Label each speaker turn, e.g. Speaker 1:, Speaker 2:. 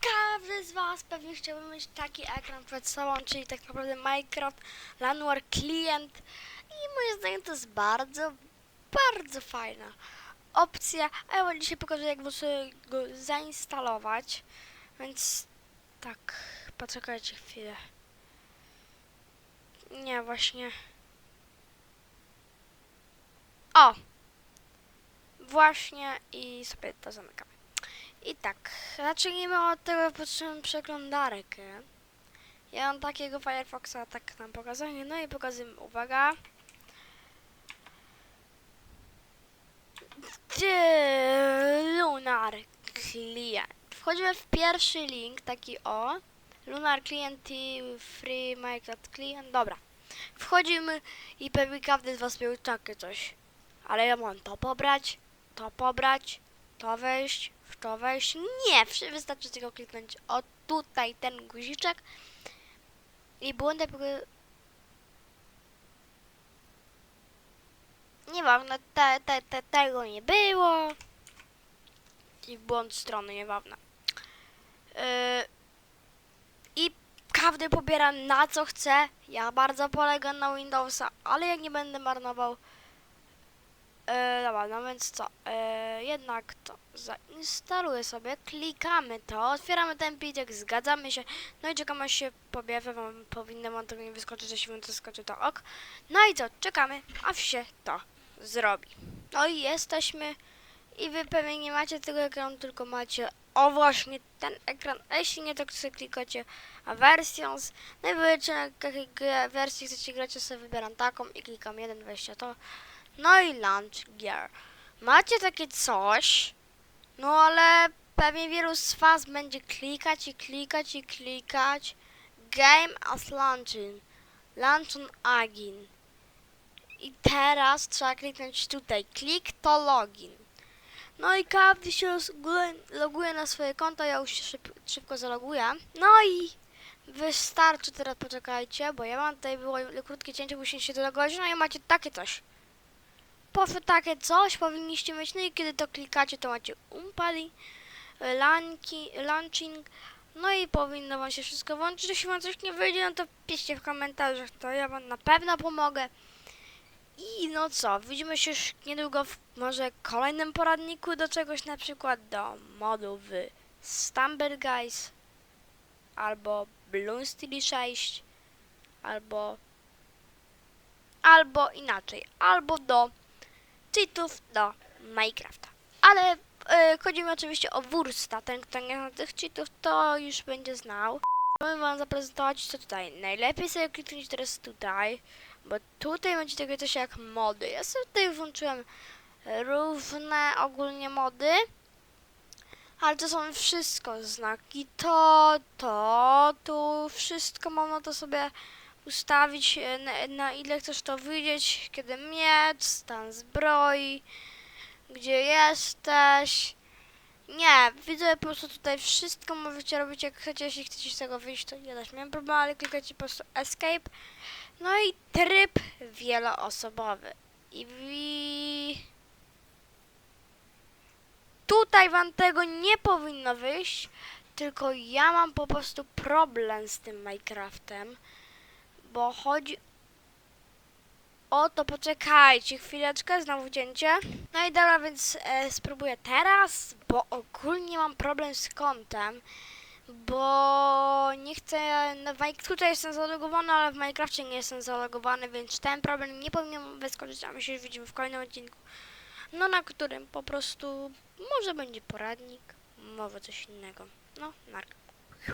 Speaker 1: Każdy z Was pewnie chciałby mieć taki ekran przed sobą, czyli tak naprawdę Minecraft, Lanwar Client i moim zdaniem to jest bardzo, bardzo fajna opcja, a ja wam dzisiaj pokażę jak sobie go zainstalować, więc tak, poczekajcie chwilę. Nie, właśnie. O! Właśnie i sobie to zamykamy. I tak, zacznijmy od tego, potrzebujemy przeglądarkę. Ja mam takiego Firefoxa, tak nam pokazanie, no i pokazuję, uwaga. Lunar Client. Wchodzimy w pierwszy link, taki o. Lunar Client i Free Minecraft Client. Dobra. Wchodzimy i pewnie każdy z was miał takie coś. Ale ja mam to pobrać, to pobrać, to wejść, w to. Nie, wystarczy tylko kliknąć o tutaj ten guziczek i błąd Nieważne, te, te, te, tego nie było. I błąd strony, nieważne. Yy, I każdy pobiera na co chce. Ja bardzo polegam na Windowsa, ale ja nie będę marnował. Yy, dobra, no więc co? Yy, jednak to zainstaluję sobie, klikamy to, otwieramy ten pliczek, zgadzamy się, no i czekamy aż się pobierze, wam powinno wam to nie wyskoczyć, jeśli wam to to ok. No i co? Czekamy, aż się to zrobi. No i jesteśmy i wy pewnie nie macie tego ekranu, tylko macie o właśnie ten ekran, a jeśli nie, to klikacie versions, no i wybieracie na jakiej wersji chcecie grać, sobie wybieram taką i klikam 1.20 to, no i launch gear. Macie takie coś, no ale pewnie wielu z was będzie klikać i klikać i klikać game as launching, launch on agin. I teraz trzeba kliknąć tutaj. Klik to login. No i każdy się loguje- na swoje konto. Ja już się szyb, szybko zaloguję. No i wystarczy teraz, poczekajcie, bo ja mam tutaj było krótkie cięcie, musicie się dologować. No i macie takie coś. Po takie coś powinniście mieć. No i kiedy to klikacie, to macie umpali, lanki, launching. No i powinno wam się wszystko włączyć. Jeśli wam coś nie wyjdzie, no to piszcie w komentarzach, to ja wam na pewno pomogę. I no co, widzimy się już niedługo w może kolejnym poradniku do czegoś, na przykład do modu w Stumber Guys, albo Bloom Steel 6, albo albo inaczej, albo do cheatów do Minecrafta. Ale e, chodzi mi oczywiście o Wursta, ten kto nie zna tych cheatów, to już będzie znał. Chciałbym wam zaprezentować co tutaj. Najlepiej sobie kliknąć teraz tutaj, bo tutaj macie takie coś jak mody. Ja sobie tutaj włączyłem różne ogólnie mody, ale to są wszystko znaki. To, to, tu wszystko można to sobie ustawić e, na, na ile chcesz to widzieć, kiedy miecz, stan zbroi, gdzie jesteś. Nie, widzę po prostu tutaj wszystko możecie robić jak chcecie, jeśli chcecie z tego wyjść, to nie też miałem problemu, ale klikacie po prostu escape. No i tryb wieloosobowy. I wi... Tutaj wam tego nie powinno wyjść, tylko ja mam po prostu problem z tym Minecraftem, bo chodzi o to, poczekajcie chwileczkę, znowu cięcie. No i dobra, więc e, spróbuję teraz, bo ogólnie mam problem z kątem, bo nie chcę, no, w Minec- tutaj jestem zalogowany, ale w Minecrafcie nie jestem zalogowany, więc ten problem nie powinien wyskoczyć, a my się już widzimy w kolejnym odcinku, no na którym po prostu może będzie poradnik, może coś innego. No, narka.